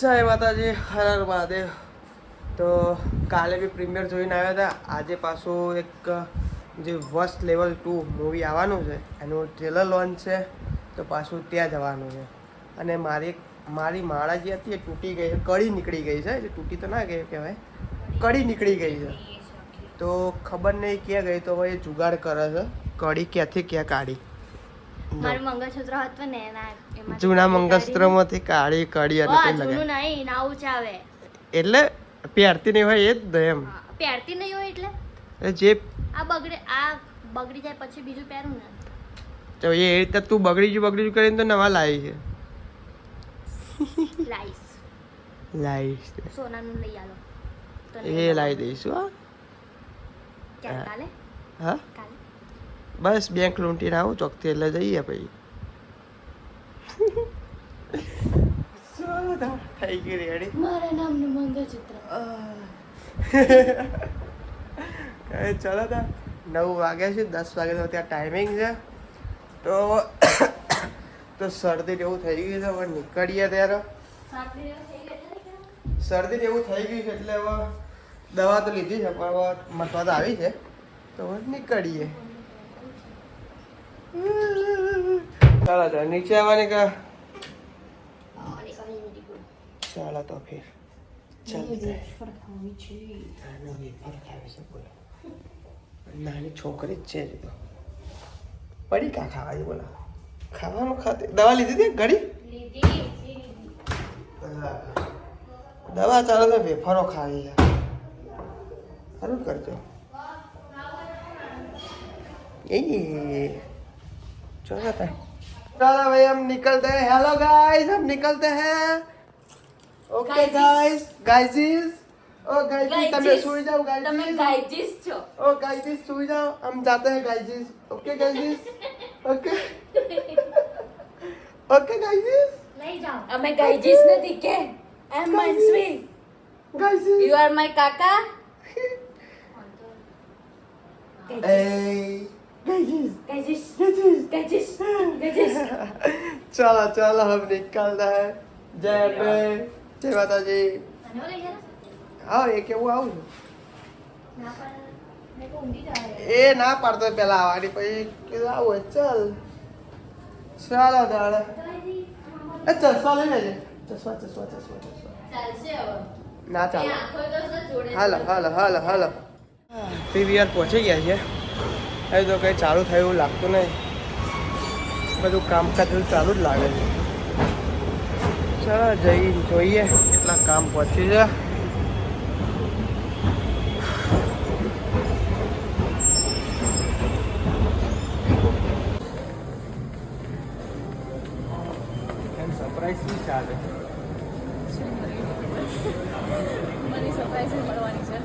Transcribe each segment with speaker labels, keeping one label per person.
Speaker 1: જય માતાજી, હર હર મહાદેવ. તો કાલે બી પ્રીમિયર જોઈને આવ્યા હતા. આજે પાછું એક, જે વર્સ્ટ લેવલ ટુ મૂવી આવવાનું છે, એનું ટ્રેલર લોન્ચ છે, તો પાછું ત્યાં જવાનું છે. અને મારી મારી માળા જે હતી એ તૂટી ગઈ છે કડી નીકળી ગઈ છે. એટલે તૂટી તો ના ગઈ કહેવાય. કડી નીકળી ગઈ છે. તો ખબર નહીં ક્યાં ગઈ, તો હવે એ જુગાડ કરે છે. કડી ક્યાંથી ક્યાં કાઢી.
Speaker 2: મારું મંગળસૂત્ર હતું ને એના એમાંથી
Speaker 1: જૂના મંગળસૂત્રમાંથી કાળી કડી અને તે
Speaker 2: લગાય. જૂનું નહીં નવું આવે
Speaker 1: એટલે પહેરતી નહીં હોય એ જ એમ.
Speaker 2: પહેરતી નહીં હોય એટલે?
Speaker 1: એટલે જે
Speaker 2: આ બગડે આ બગડી જાય પછી બીજું પહેરું ને.
Speaker 1: તો એ રીતે તું બગડી જુ બગડી જુ કરીને તો નવા લાવી છે.
Speaker 2: લાઈસ
Speaker 1: લાવીશ
Speaker 2: સોનાનું લઈ આલો.
Speaker 1: એ લાવી દઈશું હા.
Speaker 2: કાલે?
Speaker 1: હા?
Speaker 2: કાલે?
Speaker 1: બસ બેંક લૂંટીને આવું ચોકથી એટલે જઈએ પછી. થઈ ગઈ રેડી
Speaker 2: મારા નામનું મંગળસૂત્ર.
Speaker 1: કઈ ચલો તા નવ વાગ્યા છે દસ વાગે તો ત્યાં ટાઈમિંગ છે. તો તો શરદી એવું થઈ ગયું છે હવે નીકળીએ ત્યારે. શરદી એવું થઈ ગયું છે એટલે હવે દવા તો લીધી છે પણ હવે મતવા તો આવી છે. તો હવે નીકળીએ. ચાલો તો નીચે આવવાની કે? ચાલો તો ફેર. નાનો છોકરી જ છે તો. પડી કા ખાવા છે બોલા? ખાવાનું ખાતે દવા લીધી હતી ઘડી? દવા ચાલે તો વેફરો ખાવી સારું કરજો. એ. चल जाता है चलो भाई हम निकलते हैं हेलो गाइस हम निकलते हैं ઓકે ગાઈસ ગાઈઝીસ ઓ ગાઈઝીસ તમે સુઈ જાઓ
Speaker 2: ગાઈઝીસ
Speaker 1: તમે
Speaker 2: ગાઈઝીસ છો
Speaker 1: ઓ ગાઈઝીસ સુઈ જાઓ હમ જાતે હે guys okay guys okay okay guys
Speaker 2: નહીં જાઓ
Speaker 3: અમે ગાઈઝીસ નથી કે આઈ એમ મનસ્વી
Speaker 1: ગાઈઝીસ
Speaker 3: યુ આર માય કાકા એ
Speaker 1: चलो चलो हम निकलते हैं जय अम्बे जय माता जी
Speaker 2: મને લઈ જાઓ
Speaker 1: આવો એ કેવું આવું છું
Speaker 2: ના પણ મેં તો ઊંઘી જાય
Speaker 1: એ ના પાડતો પેલા આવવાની પછી કીધું આવું હોય, ચલ ચાલો તારે એ ચશ્મા લઈ લેજે ચશ્મા ચશ્મા ચશ્મા ચશ્મા
Speaker 3: ચાલશે હવે
Speaker 1: ના ચાલો
Speaker 3: આખો તો જોડે
Speaker 1: હાલો હાલો હાલો હાલો પીવીઆર પહોંચી ગયા છે હવે તો કંઈ ચાલુ થયું એવું લાગતું નહીં. બધું કામકાજ ચાલુ જ લાગે છે. ચાલો જઈ જોઈએ કેટલા કામ પહોંચી છે સરપ્રાઈઝ શું ચાલે.
Speaker 3: મને સરપ્રાઈઝ મળવાની છે.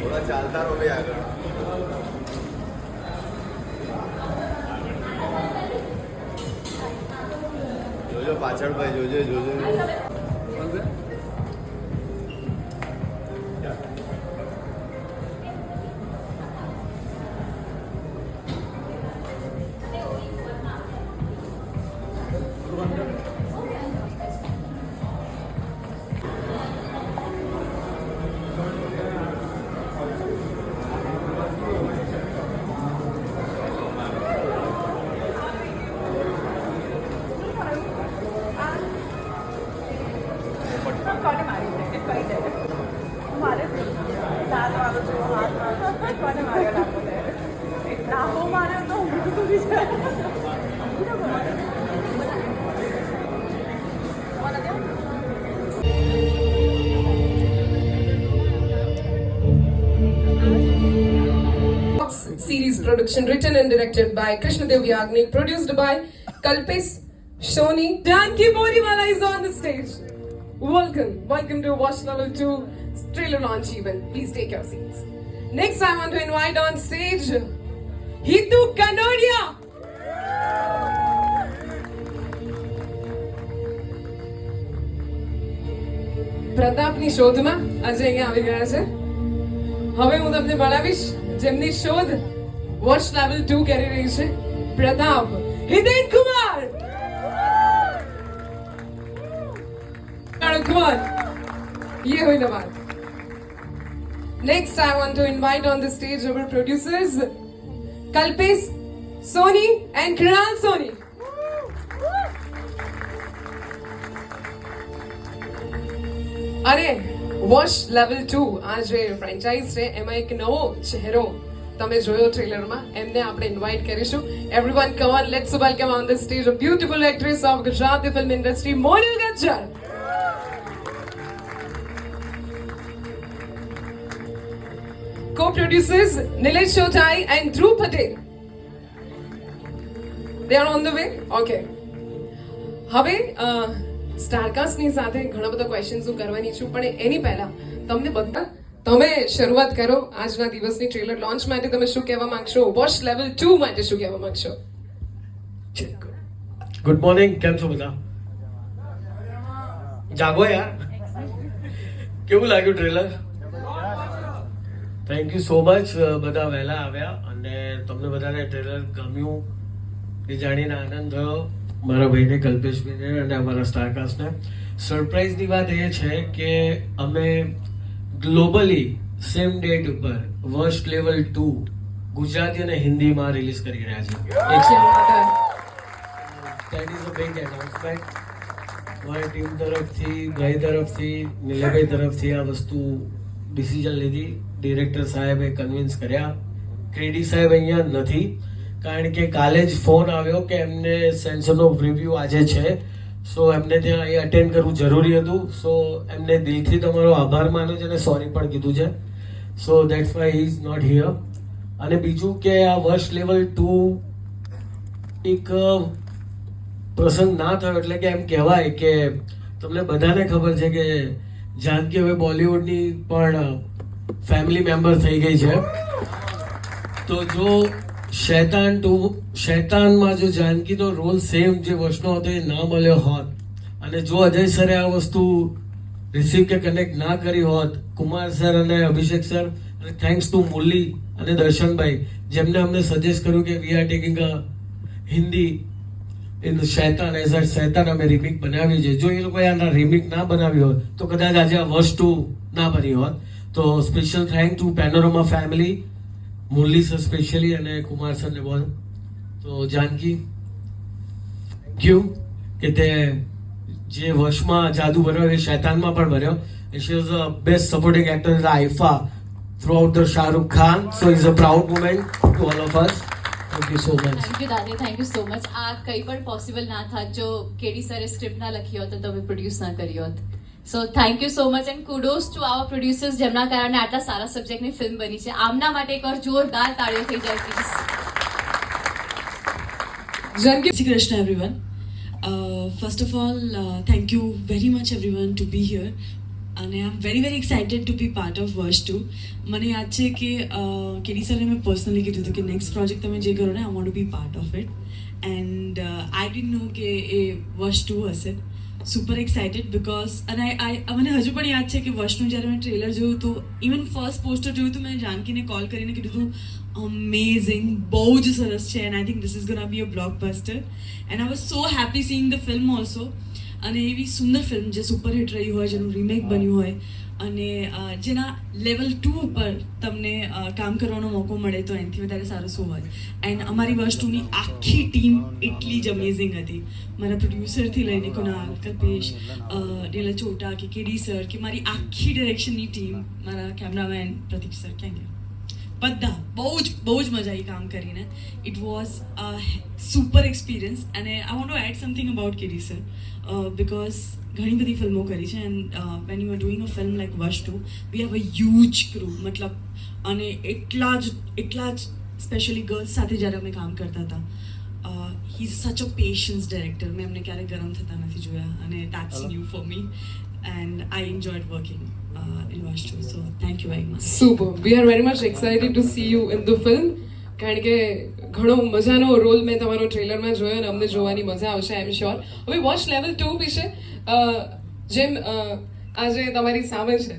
Speaker 4: થોડા ચાલતા રહો ભાઈ everybody
Speaker 5: series production written and directed by Krishna Devyagni, produced by Kalpis Shoni. Janki Moriwala is on the stage. Welcome, welcome to Watch Level 2 trailer launch even. Please take your seats. Next, I want to invite on stage Hitu Kanodia. પ્રતાપની શોધમાં આજે અહીંયા આવી ગયા છે હવે હું તમને મળાવીશ જેમની શોધ વોચ લેવલ ટુ કરી રહી છે પ્રતાપ હિતેન કુમાર કુમાર યે હોય Nawaz Next, I want to invite on the stage our producers, Kalpis, Sony, and Kral Sony. અરે વોશ લેવલ ટુ આ જે ફ્રેન્ચાઇઝ છે એમાં એક નવો ચહેરો તમે જોયો ટ્રેલરમાં એમને આપણે ઇન્વાઇટ કરીશું everyone come on let's welcome on the stage a beautiful actress of Gujarati film industry Monal Gajjar co-producers Nilesh Chotai and Dhruv Patel. They are on the way? Okay. હવે સ્ટારકાસ્ટની સાથે ઘણા બધા ક્વેશ્ચન્સ હું કરવાની છું, પણ એની પહેલા તમને બધા તમે શરૂઆત કરો આજના દિવસની ટ્રેલર લોન્ચ માટે તમે શું કહેવા માંગશો વોચ લેવલ ટુ માટે શું કહેવા માંગશો
Speaker 6: ગુડ મોર્નિંગ કેમ છો બધા જાગો યાર કેવું લાગ્યું trailer thank you so much બધા વહેલા આવ્યા અને તમને બધાને ટ્રેલર ગમ્યું એ જાણીને આનંદ થયો મારા ભાઈને કલ્પેશભાઈને અને અમારા સ્ટારકાસ્ટને સરપ્રાઇઝની વાત એ છે કે અમે ગ્લોબલી સેમ ડેટ ઉપર વર્સ્ટ લેવલ ટુ ગુજરાતી અને હિન્દીમાં રિલીઝ કરી રહ્યા સાથે that is a big announcement. મારી ટીમ તરફથી ભાઈ તરફથી નીલાભાઈ તરફથી આ વસ્તુ ડિસિઝન લીધી. ડિરેક્ટર સાહેબે કન્વિન્સ કર્યા. ક્રેડી સાહેબ અહીંયા નથી, કારણ કે કાલે જ ફોન આવ્યો કે એમને સેન્સર ઓફ રિવ્યુ આજે છે. સો એમને ત્યાં એ અટેન્ડ કરવું જરૂરી હતું. સો એમને દિલથી તમારો આભાર માન્યો છે અને સોરી પણ કીધું છે. So that's why he is not here અને બીજું કે આ વર્ષ લેવલ ટુ એક પ્રસંગ ના થયો એટલે કે એમ કહેવાય કે તમને બધાને ખબર છે કે જાનકી હવે બોલિવૂડની પણ ફેમિલી મેમ્બર થઈ ગઈ છે. તો જો શૈતાન ટુ, શૈતાનમાં જો જાનકીનો રોલ સેમ જે વર્ષનો હતો એ ના મળ્યો હોત અને જો અજય સરે આ વસ્તુ રિસીવ કે કનેક્ટ ના કરી હોત, કુમાર સર અને અભિષેક સર, અને થેન્ક્સ ટુ મુરલી અને દર્શનભાઈ, જેમને અમને સજેસ્ટ કર્યું કે we are taking a Hindi in Shaitaan as a Shaitaan અમે રીમિક બનાવી છે. જો એ લોકોએ આના રીમિક ના બનાવી હોત, તો કદાચ આજે આ વર્ષ ટુ ના બની હોત. તો special thank to Panorama family Murali sir specially અને કુમાર સરને બોલ તો જાનકી થેન્ક યુ કે તે જે વર્ષમાં જાદુ ભર્યો એ શૈતાનમાં પણ ભર્યો was the best supporting actor in the IFA throughout the Shah Rukh Khan. So it's a proud moment to all of us. Thank you so
Speaker 3: thank you thank you so much આ કંઈ પણ possible ના થાત, જો કેડી સરે script ના લખી હોત, તો તમે પ્રોડ્યુસ ના કરી હોત. So thank you so much and kudos to our producers જેમના કારણે આટલા સારા સબ્જેક્ટની ફિલ્મ બની છે. આમના માટે એકવાર જોરદાર તાળીઓ થઈ જાય
Speaker 5: please
Speaker 7: Janki Shri Krishna, everyone. Uh, first of all, uh, thank you very much, everyone, to અને I am very very excited to be part of Vash two મને યાદ છે કે કેડી સરે મેં પર્સનલી કીધું હતું કે નેક્સ્ટ પ્રોજેક્ટ તમે જે કરો ને I want to be part of it and I didn't know કે એ વર્ષ ટુ હશે. સુપર એક્સાઇટેડ બિકોઝ અને આઈ મને હજુ પણ યાદ છે કે વર્ષનું જ્યારે મેં ટ્રેલર જોયું તો ઇવન ફર્સ્ટ પોસ્ટર જોયું તો મેં જાનકીને કોલ કરીને કીધું હતું અમેઝિંગ બહુ જ સરસ છે and I think this is gonna be a blockbuster and I was so happy seeing the film also અને એવી સુંદર ફિલ્મ જે સુપરહિટ રહી હોય જેનું રિમેક બન્યું હોય અને જેના લેવલ ટુ ઉપર તમને કામ કરવાનો મોકો મળે તો એનાથી વધારે સારું શું હોય. એન્ડ અમારી વસ્તુની આખી ટીમ એટલી જ અમેઝિંગ હતી. મારા પ્રોડ્યુસરથી લઈને કુણાલ કલ્પેશ નીલા ચોટા કે કેડી સર કે મારી આખી ડિરેક્શનની ટીમ મારા કેમેરામેન પ્રતિક સર ક્યાં ગયા? બધા, બહુ જ બહુ જ મજા આવી કામ કરીને. ઇટ વોઝ સુપર એક્સપિરિયન્સ અને I want to add something about KD sir because ઘણી બધી ફિલ્મો કરી છે and when you are doing a film like Vash two we have a huge crew મતલબ અને એટલા જ એટલા જ સ્પેશિયલી ગર્લ્સ સાથે જ્યારે અમે કામ કરતા હતા હી ઇઝ સચ અ પેશન્સ ડિરેક્ટર મેં એમને ક્યારેય ગરમ થતા નથી જોયા અને that's new for me and I enjoyed working in Vash two so thank you very much
Speaker 5: super we are very much excited to see you in the film કારણ કે ઘણો મજાનો રોલ મેં તમારો ટ્રેલરમાં જોયો અને અમને જોવાની મજા આવશે આઈ એમ શ્યોર હવે વોચ લેવલ ટુ વિશે જેમ આજે તમારી સામે છે.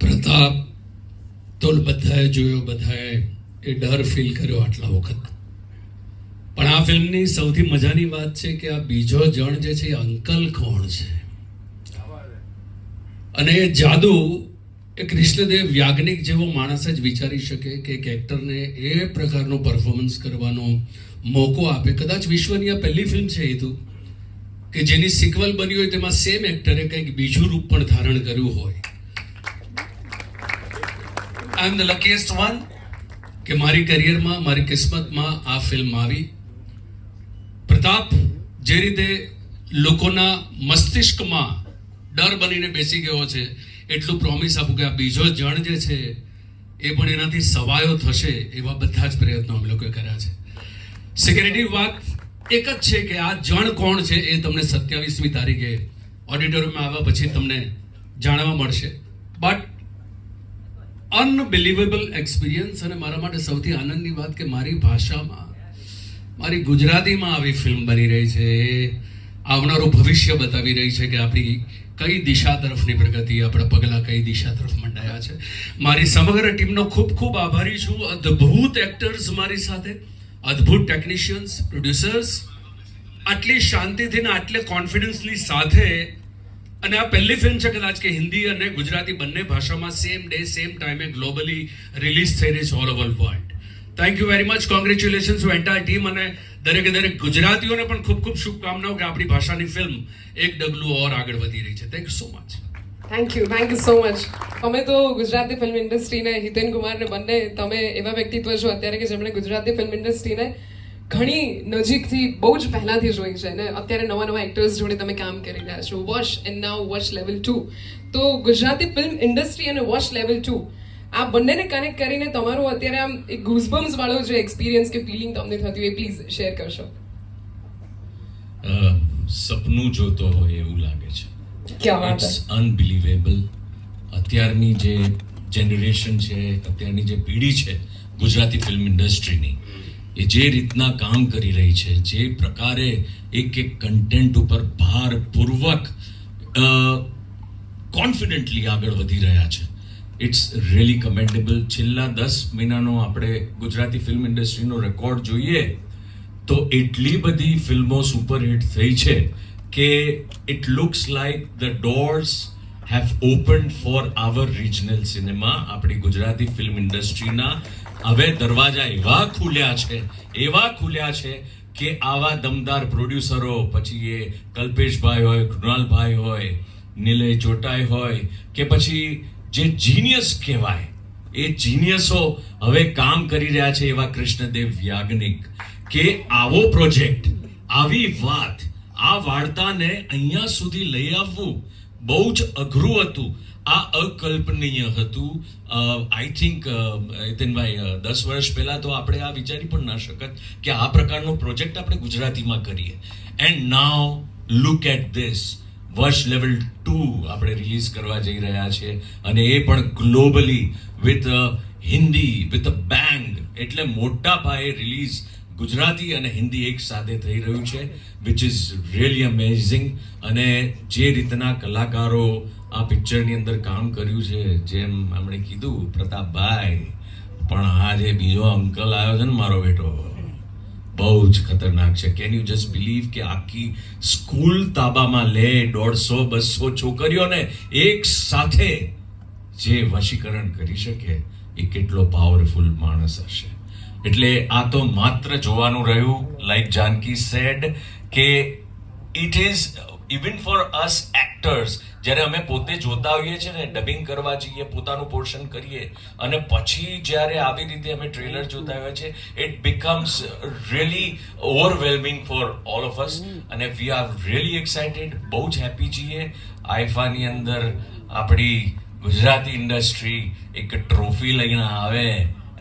Speaker 8: પ્રતાપ તો બધાએ જોયો, બધાએ એ ડર ફીલ કર્યો આટલા વખત. પણ આ ફિલ્મની સૌથી મજાની વાત છે કે આ બીજો જણ જે છે એ અંકલ કોણ છે? અને એ જાદુ એ કૃષ્ણદેવ યાજ્ઞિક જેવો માણસ જ વિચારી શકે કે એક એક્ટરને એ પ્રકારનો પરફોર્મન્સ કરવાનો મોકો આપે. કદાચ વિશ્વની આ પહેલી ફિલ્મ છે એ તો. કે જેની સિક્વલ બની હોય તેમાં સેમ એક્ટરે કંઈક બીજું રૂપ પણ ધારણ કર્યું હોય. I am the luckiest one કે મારી કરિયરમાં મારી કિસ્મતમાં આ ફિલ્મ આવી. પ્રતાપ, જે રીતે લોકોના મસ્તિષ્કમાં ડર બનીને બેસી ગયો છે, એટલું પ્રોમિસ આપું કે આ બીજો જણ જે છે, એ પણ એનાથી સવાયો થશે એવા બધા જ પ્રયત્નો અમે લોકોએ કર્યા છે. સિક્યુરિટી વાત એક જ છે કે આ જણ કોણ છે એ તમને સત્યાવીસમી તારીખે ઓડિટોરિયમમાં આવ્યા પછી તમને જાણવા મળશે. બટ અનબિલિવેબલ એક્સપિરિયન્સ અને મારા માટે સૌથી આનંદની વાત કે મારી ભાષામાં, મારી ગુજરાતીમાં આવી ફિલ્મ બની રહી છે. એ આવનારું ભવિષ્ય બતાવી રહી છે કે આપણી કઈ દિશા તરફની પ્રગતિ, આપણા પગલાં કઈ દિશા તરફ મંડાયા છે. મારી સમગ્ર ટીમનો ખૂબ ખૂબ આભારી છું. અદ્ભુત એક્ટર્સ મારી સાથે. અદ્ભુત ટેકનિશિયન્સ પ્રોડ્યુસર્સ આટલી શાંતિથી ને આટલે કોન્ફિડન્સની સાથે અને આ પહેલી ફિલ્મ છે કદાચ કે હિન્દી અને ગુજરાતી બંને ભાષામાં સેમ ડે સેમ ટાઈમે ગ્લોબલી રિલીઝ થઈ રહી છે all over world thank you very much congratulation to entire team અને દરેકે દરેક ગુજરાતીઓને પણ ખૂબ ખૂબ શુભકામનાઓ કે આપણી ભાષાની ફિલ્મ એક ડગલું ઓર આગળ વધી રહી છે. Thank you so much
Speaker 5: thank you thank you so much અમે તો ગુજરાતી ફિલ્મ ઇન્ડસ્ટ્રીને હિતેન કુમારને બંને તમે એવા વ્યક્તિત્વ છો અત્યારે કે જેમણે ગુજરાતી ફિલ્મ ઇન્ડસ્ટ્રીને ઘણી નજીકથી બહુ જ પહેલાંથી જોઈ છે અને અત્યારે નવા નવા એક્ટર્સ જોડે તમે કામ કરી રહ્યા છો. Vash and now Vash level two તો ગુજરાતી ફિલ્મ ઇન્ડસ્ટ્રી અને વોશ લેવલ ટુ આ બંનેને કનેક્ટ કરીને તમારું અત્યારે આમ એક ગુઝબમ્સ વાળો જે એક્સપિરિયન્સ કે ફિલિંગ તમને થતી હોય પ્લીઝ શેર કરશો.
Speaker 8: સપનું જોતો હોય એવું લાગે છે. ઇટ્સ અનબિલિવેબલ અત્યારની જે જનરેશન છે અત્યારની જે પેઢી છે ગુજરાતી ફિલ્મ ઇન્ડસ્ટ્રીની એ જે રીતના કામ કરી રહી છે જે પ્રકારે એક એક કન્ટેન્ટ ઉપર ભારપૂર્વક કોન્ફિડન્ટલી આગળ વધી રહ્યા છે. ઇટ્સ રિયલી કમેન્ડેબલ છેલ્લા દસ મહિનાનો આપણે ગુજરાતી ફિલ્મ ઇન્ડસ્ટ્રીનો રેકોર્ડ જોઈએ તો એટલી બધી ફિલ્મો સુપરહિટ થઈ છે કે it looks like the doors have open for our regional cinema આપણી ગુજરાતી ફિલ્મ ઇન્ડસ્ટ્રીના હવે દરવાજા એવા ખુલ્યા છે, એવા ખુલ્યા છે કે આવા દમદાર પ્રોડ્યુસરો પછી એ કલ્પેશભાઈ હોય, કૃણાલભાઈ હોય, નિલય ચોટાઈ હોય, કે પછી જે જીનિયસ કહેવાય, એ જીનિયસો હવે કામ કરી રહ્યા છે એવા કૃષ્ણદેવ યાજ્ઞિક કે આવો પ્રોજેક્ટ આવી વાત આ વાર્તાને અહીંયા સુધી લઈ આવવું બહુ જ અઘરું હતું. આ અકલ્પનીય હતું. આઈ થિંક નીતિનભાઈ અ, દસ વર્ષ પહેલાં તો આપણે આ વિચારી પણ ના શકત કે આ પ્રકારનો પ્રોજેક્ટ આપણે ગુજરાતીમાં કરીએ. And now look at this Vash level two આપણે રિલીઝ કરવા જઈ રહ્યા છે. અને એ પણ globally with Hindi with bang એટલે મોટા પાયે રિલીઝ ગુજરાતી અને હિન્દી એક સાથે થઈ રહ્યું છે વિચ ઇઝ રિયલી અમેઝિંગ અને જે રીતના કલાકારો આ પિક્ચરની અંદર કામ કર્યું છે, જેમ એમણે કીધું, પ્રતાપભાઈ, પણ આ જે બીજો અંકલ આવ્યો છે ને મારો બેટો, બહુ જ ખતરનાક છે. કેન યુ જસ્ટ બિલીવ કે આખી સ્કૂલ તાબામાં લે, દોઢસો, બસો છોકરીઓને એક સાથે જે વશીકરણ કરી શકે, એ કેટલો પાવરફુલ માણસ હશે. એટલે આ તો માત્ર જોવાનું રહ્યું લાઈક જાનકી સેડ કે it is even for us actors જ્યારે અમે પોતે જોતા હોઈએ છીએ ને ડબિંગ કરવા જઈએ, પોતાનું પોર્શન કરીએ, અને પછી જ્યારે આવી રીતે અમે ટ્રેલર જોતા હોઈએ છીએ it becomes really overwhelming for all of us અને વી આર રિયલી એક્સાઇટેડ બહુ જ હેપી છીએ. આઈફાની અંદર આપણી ગુજરાતી ઇન્ડસ્ટ્રી એક ટ્રોફી લઈને આવે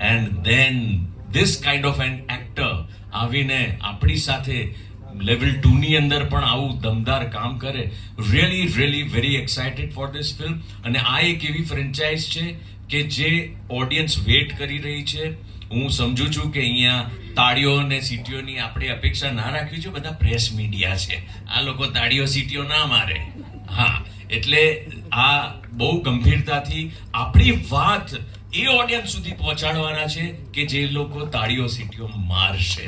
Speaker 8: and then this kind of an actor આવીને આપણી સાથે લેવલ ટુ ની અંદર પણ આવું દમદાર કામ કરે. Really really very excited for this film અને આ એક એવી ફ્રેન્ચાઇઝ છે કે જે ઓડિયન્સ વેટ કરી રહી છે. હું સમજુ છું કે અહીંયા તાળીઓ અને સીટીઓની આપણે અપેક્ષા ના રાખવી જોઈએ. બધા પ્રેસ મીડિયા છે. આ લોકો તાળીઓ, સીટીઓ ના મારે. હા, એટલે આ બહુ ગંભીરતાથી આપણી વાત એ ઓડિયન્સ સુધી પહોંચાડવાના છે કે જે લોકો તાળીઓ સીટીઓ મારશે.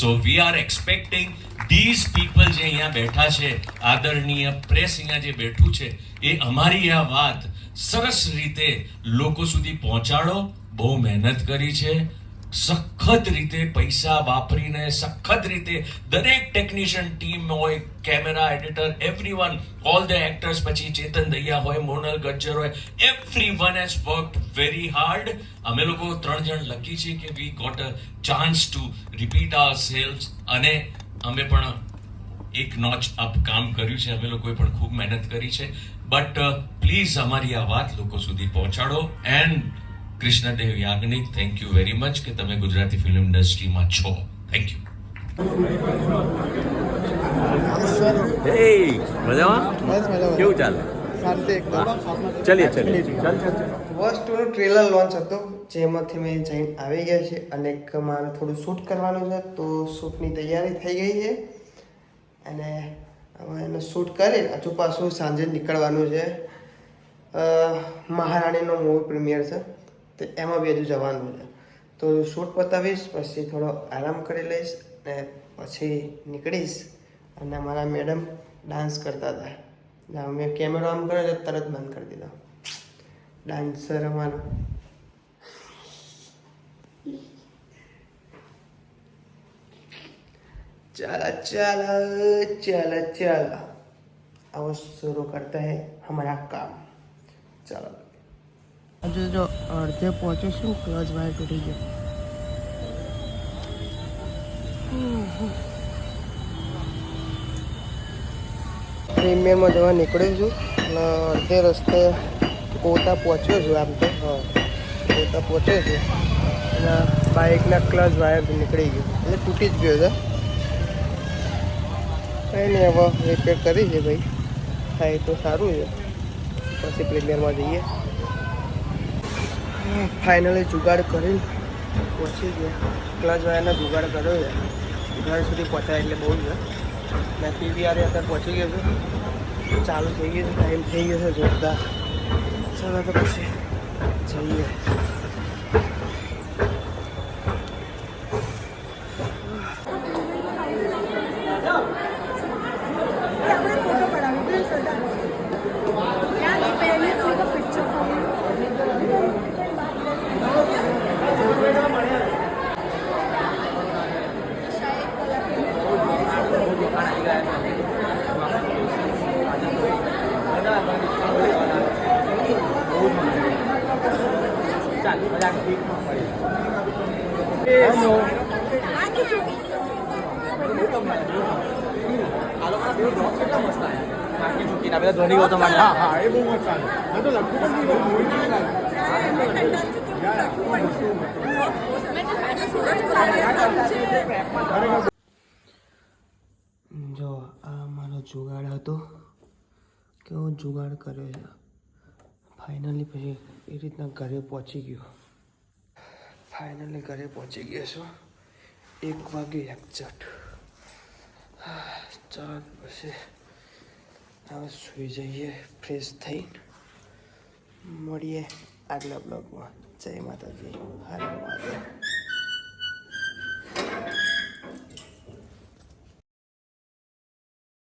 Speaker 8: So we are expecting these people જે અહીંયા બેઠા છે આદરણીય પ્રેસ અહીંયા જે બેઠું છે એ અમારી આ વાત સરસ રીતે લોકો સુધી પહોંચાડો. બહુ મહેનત કરી છે. સખત રીતે પૈસા વાપરીને, સખત રીતે દરેક ટેકનિશિયન ટીમ હોય camera editor everyone all the actors પછી ચેતન દૈયા હોય, મોનલ ગજ્જર હોય everyone has work very hard અમે લોકો ત્રણ જણ લકી છીએ કે we got a chance to repeat ourselves અને અમે પણ એક નોચ અપ કામ કર્યું છે. અમે લોકોએ પણ ખૂબ મહેનત કરી છે. બટ પ્લીઝ અમારી આ વાત લોકો સુધી પહોંચાડો. And Krishnadev Yagnik thank you very much કે તમે ગુજરાતી ફિલ્મ ઇન્ડસ્ટ્રીમાં છો. થેન્ક યુ
Speaker 4: મજામાં? કેવું ચાલે? ચલીએ ચલીએ. ચાલ ચાલ
Speaker 1: વર્ષ ટુનું ટ્રેલર લોન્ચ હતું જેમાંથી મેં જઈને આવી ગયા છે અને મારે થોડું શૂટ કરવાનું છે તો શૂટની તૈયારી થઈ ગઈ છે. અને હવે એને શૂટ કરી હજુ પાછું સાંજે નીકળવાનું છે. મહારાણીનો મૂવી પ્રીમિયર છે. તો એમાં બી હજુ જવાનું છે તો શૂટ પતાવીશ પછી થોડો આરામ કરી લઈશ ને પછી નીકળીશ અને અમારા મેડમ ડાન્સ કરતા હતા ના, મેં કેમેરો આમ કર્યો એટલે તરત બંધ કરી દીધો ડાન્સર અમારો चला चला चला चला अब शुरू करते हैं हमारा काम चलो હજુ જો અડધે પહોંચ્યું છું ક્લચ વાયર તૂટી ગયો? પ્રીમિયરમાં જવા નીકળ્યું છું, અને અડધે રસ્તે કોતા પહોંચ્યો છું આમ તો, હા. કોતા પહોંચ્યો છું, અને બાઇકના ક્લચ વાયર નીકળી ગયો. એટલે તૂટી જ ગયો છે. કંઈ નહીં, હવે રિપેર કરી છે ભાઈ. થાય તો સારું છે. પછી પ્રીમિયરમાં જઈએ. ફાઇનલી જુગાડ કરીને પહોંચી ગયા. ક્લચ વાયરનો જુગાડ કર્યો છે. ઘર સુધી પહોંચાય એટલે બહુ છે. મેં પીવીઆર અત્યારે પહોંચી ગયો છું. ચાલુ થઈ ગયું છે ટાઈમ થઈ ગયો છે, જોરદાર. ચાલો તો પછી જઈએ
Speaker 4: ધોની ગૌતમ હા હા એ બહુ મસ્ત ચાલે મેં તો લખું પણ નહીં મૂવી નહીં
Speaker 1: જો, આ મારો જુગાડ હતો કેવો જુગાડ કર્યો છે. ફાઇનલી પછી એ રીતના ઘરે પહોંચી ગયો. ફાઇનલી ઘરે પહોંચી ગયો છું. એક વાગે એક્ઝેક્ટ ચાલ, પછી હવે સુઈ જઈએ ફ્રેશ થઈને મળીએ આગલા બ્લોગમાં જય માતાજી. હરે મહાદેવ Thank you.